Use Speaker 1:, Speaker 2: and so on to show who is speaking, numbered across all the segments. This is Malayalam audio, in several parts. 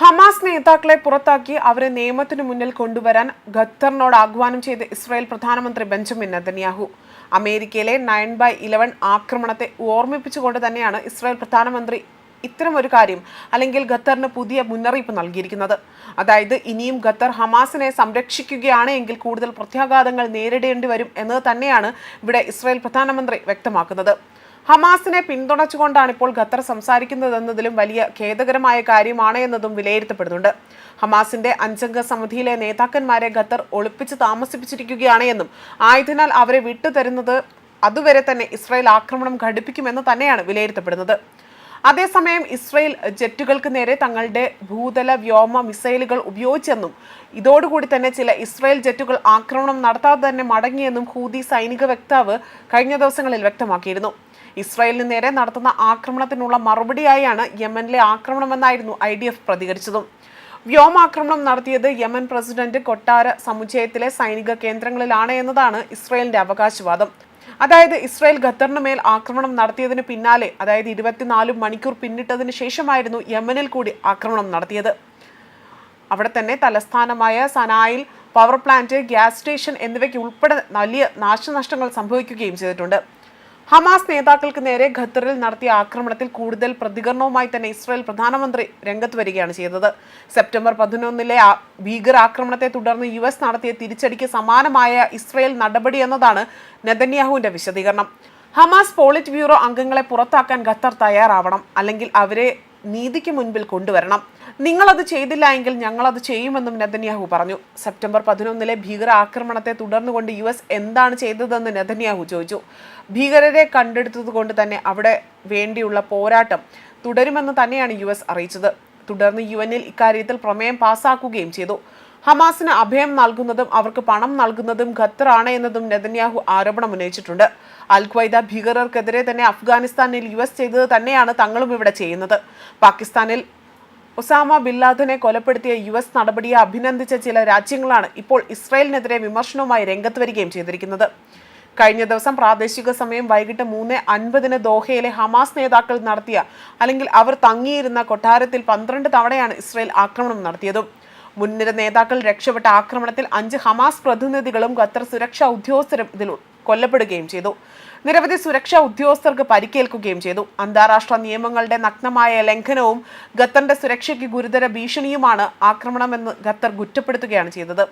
Speaker 1: ഹമാസ് നേതാക്കളെ പുറത്താക്കി അവരെ നിയമത്തിനു മുന്നിൽ കൊണ്ടുവരാൻ ഖത്തറിനോട് ആഹ്വാനം ചെയ്ത ഇസ്രായേൽ പ്രധാനമന്ത്രി ബെഞ്ചമിൻ നെതന്യാഹു. അമേരിക്കയിലെ നയൻ ബൈ ഇലവൻ ആക്രമണത്തെ ഓർമ്മിപ്പിച്ചുകൊണ്ട് തന്നെയാണ് ഇസ്രായേൽ പ്രധാനമന്ത്രി ഇത്തരമൊരു കാര്യം അല്ലെങ്കിൽ ഖത്തറിന് പുതിയ മുന്നറിയിപ്പ് നൽകിയിരിക്കുന്നത്. അതായത് ഇനിയും ഖത്തർ ഹമാസിനെ സംരക്ഷിക്കുകയാണ് എങ്കിൽ കൂടുതൽ പ്രത്യാഘാതങ്ങൾ നേരിടേണ്ടി വരും എന്നത് തന്നെയാണ് ഇവിടെ ഇസ്രായേൽ പ്രധാനമന്ത്രി വ്യക്തമാക്കുന്നത്. ഹമാസിനെ പിന്തുണച്ചുകൊണ്ടാണ് ഇപ്പോൾ ഖത്തർ സംസാരിക്കുന്നതെന്നതിലും വലിയ ഖേദകരമായ കാര്യമാണ് എന്നതും വിലയിരുത്തപ്പെടുന്നുണ്ട്. ഹമാസിന്റെ അഞ്ചംഗ സമിതിയിലെ നേതാക്കന്മാരെ ഖത്തർ ഒളിപ്പിച്ച് താമസിപ്പിച്ചിരിക്കുകയാണ് എന്നും ആയതിനാൽ അവരെ വിട്ടുതരുന്നത് അതുവരെ തന്നെ ഇസ്രായേൽ ആക്രമണം ഘടിപ്പിക്കുമെന്ന് തന്നെയാണ് വിലയിരുത്തപ്പെടുന്നത്. അതേസമയം ഇസ്രയേൽ ജെറ്റുകൾക്ക് നേരെ തങ്ങളുടെ ഭൂതല വ്യോമ മിസൈലുകൾ ഉപയോഗിച്ചെന്നും ഇതോടുകൂടി തന്നെ ചില ഇസ്രായേൽ ജെറ്റുകൾ ആക്രമണം നടത്താതെ തന്നെ മടങ്ങിയെന്നും ഹൂതി സൈനിക വക്താവ് കഴിഞ്ഞ ദിവസങ്ങളിൽ വ്യക്തമാക്കിയിരുന്നു. ഇസ്രായേലിന് നേരെ നടത്തുന്ന ആക്രമണത്തിനുള്ള മറുപടിയായാണ് യമനിലെ ആക്രമണമെന്നായിരുന്നു ഐ ഡി എഫ് പ്രതികരിച്ചതും. വ്യോമാക്രമണം നടത്തിയത് യമൻ പ്രസിഡന്റ് കൊട്ടാര സമുച്ചയത്തിലെ സൈനിക കേന്ദ്രങ്ങളിലാണ് എന്നതാണ് ഇസ്രായേലിന്റെ അവകാശവാദം. അതായത് ഇസ്രായേൽ ഖത്തറിന് മേൽ ആക്രമണം നടത്തിയതിന് പിന്നാലെ അതായത് ഇരുപത്തിനാല് മണിക്കൂർ പിന്നിട്ടതിന് ശേഷമായിരുന്നു യമനിൽ കൂടി ആക്രമണം നടത്തിയത്. അവിടെ തന്നെ തലസ്ഥാനമായ സനായിൽ പവർ പ്ലാന്റ് ഗ്യാസ് സ്റ്റേഷൻ എന്നിവയ്ക്ക് ഉൾപ്പെടെ വലിയ നാശനഷ്ടങ്ങൾ സംഭവിക്കുകയും ചെയ്തിട്ടുണ്ട്. ഹമാസ് നേതാക്കൾക്ക് നേരെ ഖത്തറിൽ നടത്തിയ ആക്രമണത്തിൽ കൂടുതൽ പ്രതികരണവുമായി തന്നെ ഇസ്രായേൽ പ്രധാനമന്ത്രി രംഗത്ത് വരികയാണ് ചെയ്തത്. സെപ്റ്റംബർ പതിനൊന്നിലെ ഭീകരാക്രമണത്തെ തുടർന്ന് യു എസ് നടത്തിയ തിരിച്ചടിക്ക് സമാനമായ ഇസ്രായേൽ നടപടി എന്നതാണ് നെതന്യാഹുവിന്റെ വിശദീകരണം. ഹമാസ് പോളിറ്റ് ബ്യൂറോ അംഗങ്ങളെ പുറത്താക്കാൻ ഖത്തർ തയ്യാറാവണം അല്ലെങ്കിൽ അവരെ നീതിക്ക് മുൻപിൽ കൊണ്ടുവരണം. നിങ്ങളത് ചെയ്തില്ല എങ്കിൽ ഞങ്ങളത് ചെയ്യുമെന്നും നെതന്യാഹു പറഞ്ഞു. സെപ്റ്റംബർ പതിനൊന്നിലെ ഭീകര ആക്രമണത്തെ തുടർന്നുകൊണ്ട് യു എസ് എന്താണ് ചെയ്തതെന്ന് നെതന്യാഹു ചോദിച്ചു. ഭീകരരെ കണ്ടെടുത്തതുകൊണ്ട് തന്നെ അവിടെ വേണ്ടിയുള്ള പോരാട്ടം തുടരുമെന്ന് തന്നെയാണ് യു എസ് അറിയിച്ചത്. തുടർന്ന് യു എന്നിൽ ഇക്കാര്യത്തിൽ പ്രമേയം പാസാക്കുകയും ചെയ്തു. ഹമാസിന് അഭയം നൽകുന്നതും അവർക്ക് പണം നൽകുന്നതും ഖത്തറാണ് എന്നതും നെതന്യാഹു ആരോപണം ഉന്നയിച്ചിട്ടുണ്ട്. അൽ ഖ്വൈദ ഭീകരർക്കെതിരെ തന്നെ അഫ്ഗാനിസ്ഥാനിൽ യു എസ് ചെയ്തത് തന്നെയാണ് തങ്ങളും ഇവിടെ ചെയ്യുന്നത്. പാകിസ്ഥാനിൽ ഒസാമ ബില്ലാദിനെ കൊലപ്പെടുത്തിയ യു എസ് നടപടിയെ അഭിനന്ദിച്ച ചില രാജ്യങ്ങളാണ് ഇപ്പോൾ ഇസ്രായേലിനെതിരെ വിമർശനവുമായി രംഗത്ത് വരികയും ചെയ്തിരിക്കുന്നത്. കഴിഞ്ഞ ദിവസം പ്രാദേശിക സമയം വൈകിട്ട് മൂന്ന് അൻപതിന് ദോഹയിലെ ഹമാസ് നേതാക്കൾ നടത്തിയ അല്ലെങ്കിൽ അവർ തങ്ങിയിരുന്ന കൊട്ടാരത്തിൽ പന്ത്രണ്ട് തവണയാണ് ഇസ്രായേൽ ആക്രമണം നടത്തിയതും. മുൻനിര നേതാക്കൾ രക്ഷപ്പെട്ട ആക്രമണത്തിൽ അഞ്ച് ഹമാസ് പ്രതിനിധികളും ഖത്തർ സുരക്ഷാ ഉദ്യോഗസ്ഥരും ഇതിൽ കൊല്ലപ്പെടുകയും ചെയ്തു. നിരവധി സുരക്ഷാ ഉദ്യോഗസ്ഥർക്ക് പരിക്കേൽക്കുകയും ചെയ്തു. അന്താരാഷ്ട്ര നിയമങ്ങളുടെ നഗ്നമായ ലംഘനവും ഖത്തറിന്റെ സുരക്ഷയ്ക്ക് ഗുരുതര ഭീഷണിയുമാണ് ആക്രമണമെന്ന് ഖത്തർ കുറ്റപ്പെടുത്തുകയാണ് ചെയ്തത്.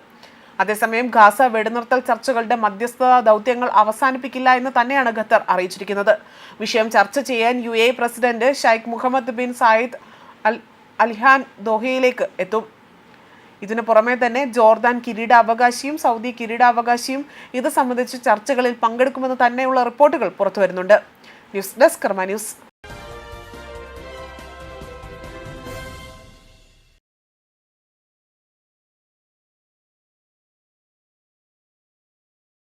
Speaker 1: അതേസമയം ഗാസ വെടിനിർത്തൽ ചർച്ചകളുടെ മധ്യസ്ഥ ദൗത്യങ്ങൾ അവസാനിപ്പിക്കില്ല എന്ന് തന്നെയാണ് ഖത്തർ അറിയിച്ചിരിക്കുന്നത്. വിഷയം ചർച്ച ചെയ്യാൻ U A president Sheikh Mohammed bin Zayed Al Alhan ദോഹയിലേക്ക് എത്തും. ഇതിനു പുറമെ തന്നെ ജോർദാൻ കിരീടാവകാശിയും സൗദി കിരീടാവകാശിയും ഇത് സംബന്ധിച്ച് ചർച്ചകളിൽ പങ്കെടുക്കുമെന്ന് തന്നെയുള്ള റിപ്പോർട്ടുകൾ പുറത്തു വരുന്നുണ്ട് ന്യൂസ് ഡെസ്ക് ന്യൂസ്.